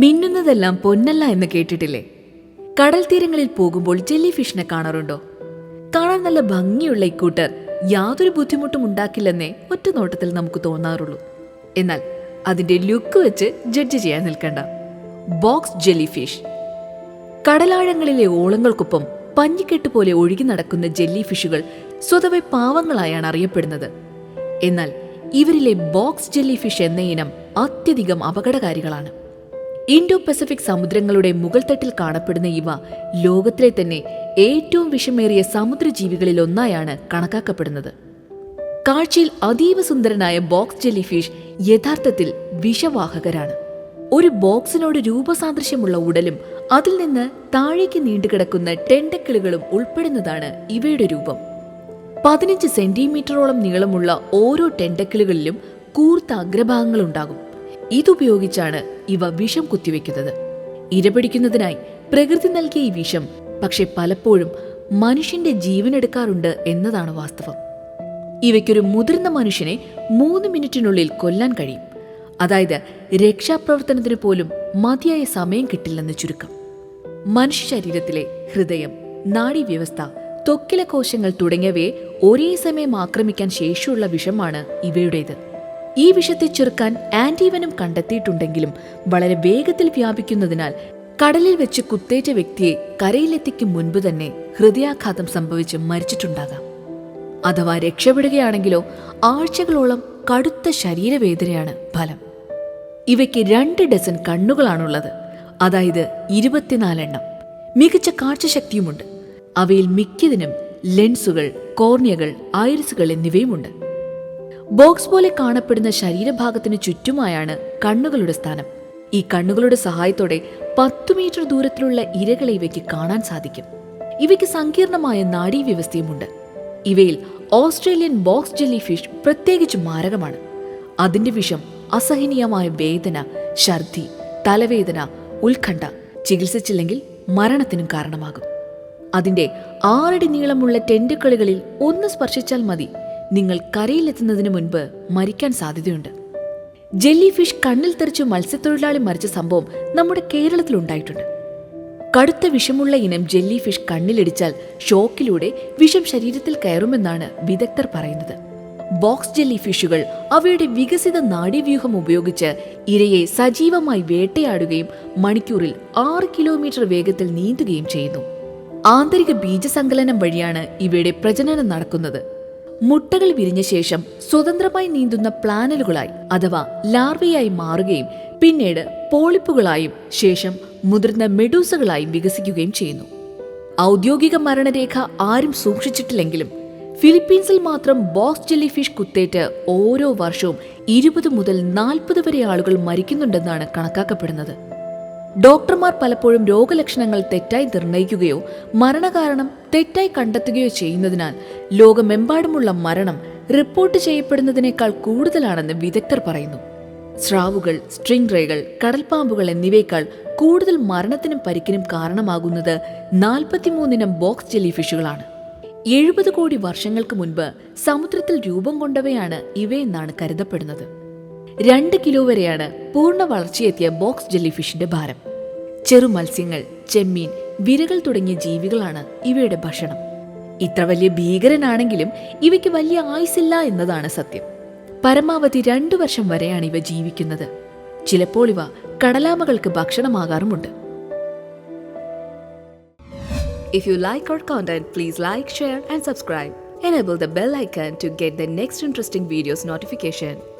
ചിലതെല്ലാം പൊന്നല്ല എന്ന് കേട്ടിട്ടില്ലേ? കടൽ തീരങ്ങളിൽ പോകുമ്പോൾ ജെല്ലി ഫിഷിനെ കാണാറുണ്ടോ? കാണാൻ നല്ല ഭംഗിയുള്ള ഇക്കൂട്ടർ യാതൊരു ബുദ്ധിമുട്ടും ഉണ്ടാക്കില്ലെന്നേ ഒറ്റ നോട്ടത്തിൽ നമുക്ക് തോന്നാറുള്ളൂ. എന്നാൽ അതിന്റെ ലുക്ക് വെച്ച് ജഡ്ജ് ചെയ്യാൻ നിൽക്കണ്ട. ബോക്സ് ജെല്ലി ഫിഷ് കടലാഴങ്ങളിലെ ഓളങ്ങൾക്കൊപ്പം പഞ്ഞിക്കെട്ട് പോലെ ഒഴുകി നടക്കുന്ന ജെല്ലി ഫിഷുകൾ സ്വതവേ പാവങ്ങളായാണ് അറിയപ്പെടുന്നത്. എന്നാൽ ഇവരിലെ ബോക്സ് ജെല്ലി ഫിഷ് എന്ന ഇനം അത്യധികം അപകടകാരികളാണ്. ഇൻഡോ പസഫിക് സമുദ്രങ്ങളുടെ മുകൾ തട്ടിൽ കാണപ്പെടുന്ന ഇവ ലോകത്തിലെ തന്നെ ഏറ്റവും വിഷമേറിയ സമുദ്രജീവികളിൽ ഒന്നായാണ് കണക്കാക്കപ്പെടുന്നത്. കാഴ്ചയിൽ അതീവ സുന്ദരനായ ബോക്സ് ജെല്ലി ഫിഷ് യഥാർത്ഥത്തിൽ വിഷവാഹകരാണ്. ഒരു ബോക്സിനോട് രൂപസാദൃശ്യമുള്ള ഉടലും അതിൽ നിന്ന് താഴേക്ക് നീണ്ടുകിടക്കുന്ന ടെണ്ടക്കിളുകളും ഉൾപ്പെടുന്നതാണ് ഇവയുടെ രൂപം. പതിനഞ്ച് സെന്റിമീറ്ററോളം നീളമുള്ള ഓരോ ടെണ്ടക്കിളുകളിലും കൂർത്ത അഗ്രഭാഗങ്ങളുണ്ടാകും. ഇതുപയോഗിച്ചാണ് ഇവ വിഷം കുത്തിവെക്കുന്നത്. ഇരപിടിക്കുന്നതിനായി പ്രകൃതി നൽകിയ ഈ വിഷം പക്ഷെ പലപ്പോഴും മനുഷ്യന്റെ ജീവനെടുക്കാറുണ്ട് എന്നതാണ് വാസ്തവം. ഇവയ്ക്കൊരു മുതിർന്ന മനുഷ്യനെ മൂന്ന് മിനിറ്റിനുള്ളിൽ കൊല്ലാൻ കഴിയും. അതായത് രക്ഷാപ്രവർത്തനത്തിന് പോലും മതിയായ സമയം കിട്ടില്ലെന്ന് ചുരുക്കം. മനുഷ്യ ശരീരത്തിലെ ഹൃദയം നാഡീവ്യവസ്ഥ ത്വക്കിലെ കോശങ്ങൾ തുടങ്ങിയവയെ ഒരേ സമയം ആക്രമിക്കാൻ ശേഷിയുള്ള വിഷമാണ് ഇവയുടേത്. ഈ വിഷത്തെ ചെറുക്കാൻ ആന്റിവനും കണ്ടെത്തിയിട്ടുണ്ടെങ്കിലും വളരെ വേഗത്തിൽ വ്യാപിക്കുന്നതിനാൽ കടലിൽ വെച്ച് കുത്തേറ്റ വ്യക്തിയെ കരയിലെത്തിക്കും മുൻപ് തന്നെ ഹൃദയാഘാതം സംഭവിച്ച് മരിച്ചിട്ടുണ്ടാകാം. അഥവാ രക്ഷപ്പെടുകയാണെങ്കിലോ ആഴ്ചകളോളം കടുത്ത ശരീരവേദനയാണ് ഫലം. ഇവയ്ക്ക് രണ്ട് ഡസൻ കണ്ണുകളാണുള്ളത്. അതായത് ഇരുപത്തിനാലെണ്ണം. മികച്ച കാഴ്ചശക്തിയുമുണ്ട്. അവയിൽ മിക്കതിനും ലെൻസുകൾ കോർണിയകൾ ഐറിസുകൾ എന്നിവയുമുണ്ട്. ബോക്സ് പോലെ കാണപ്പെടുന്ന ശരീരഭാഗത്തിന് ചുറ്റുമായാണ് കണ്ണുകളുടെ സ്ഥാനം. ഈ കണ്ണുകളുടെ സഹായത്തോടെ പത്തു മീറ്റർ ദൂരത്തിലുള്ള ഇരകളെ ഇവയ്ക്ക് കാണാൻ സാധിക്കും. ഇവയ്ക്ക് സങ്കീർണമായ നാഡീവ്യവസ്ഥയുമുണ്ട് ഇവയിൽ ഓസ്ട്രേലിയൻ ബോക്സ് ജെല്ലി ഫിഷ് പ്രത്യേകിച്ച് മാരകമാണ്. അതിന്റെ വിഷം അസഹനീയമായ വേദന ഛർദി തലവേദന ഉത്കണ്ഠ ചികിത്സിച്ചില്ലെങ്കിൽ മരണത്തിനും കാരണമാകും. അതിന്റെ ആറടി നീളമുള്ള ടെന്റുകളികളിൽ ഒന്ന് സ്പർശിച്ചാൽ മതി. നിങ്ങൾ കരയിലെത്തുന്നതിന് മുൻപ് മരിക്കാൻ സാധ്യതയുണ്ട്. ജെല്ലി ഫിഷ് കണ്ണിൽ തെറിച്ച് മത്സ്യത്തൊഴിലാളി മരിച്ച സംഭവം നമ്മുടെ കേരളത്തിൽ ഉണ്ടായിട്ടുണ്ട്. കടുത്ത വിഷമുള്ള ഇനം ജെല്ലി ഫിഷ് കണ്ണിലിടിച്ചാൽ ഷോക്കിലൂടെ വിഷം ശരീരത്തിൽ കയറുമെന്നാണ് വിദഗ്ധർ പറയുന്നത്. ബോക്സ് ജെല്ലി ഫിഷുകൾ അവയുടെ വികസിത നാഡീവ്യൂഹം ഉപയോഗിച്ച് ഇരയെ സജീവമായി വേട്ടയാടുകയും മണിക്കൂറിൽ ആറ് കിലോമീറ്റർ വേഗത്തിൽ നീന്തുകയും ചെയ്യുന്നു. ആന്തരിക ബീജസങ്കലനം വഴിയാണ് ഇവയുടെ പ്രജനനം നടക്കുന്നത്. മുട്ടകൾ വിരിഞ്ഞ ശേഷം സ്വതന്ത്രമായി നീന്തുന്ന പ്ലാനലുകളായി അഥവാ ലാർവയായി മാറുകയും പിന്നീട് പോളിപ്പുകളായും ശേഷം മുതിർന്ന മെഡൂസകളായും വികസിക്കുകയും ചെയ്യുന്നു. ഔദ്യോഗിക മരണരേഖ ആരും സൂക്ഷിച്ചിട്ടില്ലെങ്കിലും ഫിലിപ്പീൻസിൽ മാത്രം ബോക്സ് ജെല്ലി ഫിഷ് കുത്തേറ്റ് ഓരോ വർഷവും ഇരുപത് മുതൽ നാൽപ്പത് വരെ ആളുകൾ മരിക്കുന്നുണ്ടെന്നാണ് കണക്കാക്കപ്പെടുന്നത്. ഡോക്ടർമാർ പലപ്പോഴും രോഗലക്ഷണങ്ങൾ തെറ്റായി നിർണയിക്കുകയോ മരണകാരണം തെറ്റായി കണ്ടെത്തുകയോ ചെയ്യുന്നതിനാൽ ലോകമെമ്പാടുമുള്ള മരണം റിപ്പോർട്ട് ചെയ്യപ്പെടുന്നതിനേക്കാൾ കൂടുതലാണെന്ന് വിദഗ്ധർ പറയുന്നു. സ്രാവുകൾ സ്ട്രിംഗ് റേകൾ കടൽപ്പാമ്പുകൾ എന്നിവയേക്കാൾ കൂടുതൽ മരണത്തിനും പരിക്കിനും കാരണമാകുന്നത് നാൽപ്പത്തിമൂന്നിനം ബോക്സ് ജെല്ലി ഫിഷുകളാണ് എഴുപത് കോടി വർഷങ്ങൾക്ക് മുൻപ് സമുദ്രത്തിൽ രൂപം കൊണ്ടവയാണ് ഇവയെന്നാണ് കരുതപ്പെടുന്നത്. രണ്ട് കിലോ വരെയാണ് പൂർണ വളർച്ചയെത്തിയ ബോക്സ് ജെല്ലി ഫിഷിന്റെ ഭാരം. ചെറു മത്സ്യങ്ങൾ ചെമ്മീൻ വിരകൾ തുടങ്ങിയ ജീവികളാണ് ഇവയുടെ ഭക്ഷണം. ഇത്ര വലിയ ഭീകരനാണെങ്കിലും ഇവയ്ക്ക് വലിയ ആയുസില്ല എന്നതാണ് സത്യം. പരമാവധി രണ്ടു വർഷം വരെയാണ് ഇവ ജീവിക്കുന്നത്. ചിലപ്പോൾ ഇവ കടലാമകൾക്ക് ഭക്ഷണമാകാറുമുണ്ട്. If you like our content, please like share and subscribe Enable the bell icon to get the next interesting videos notification.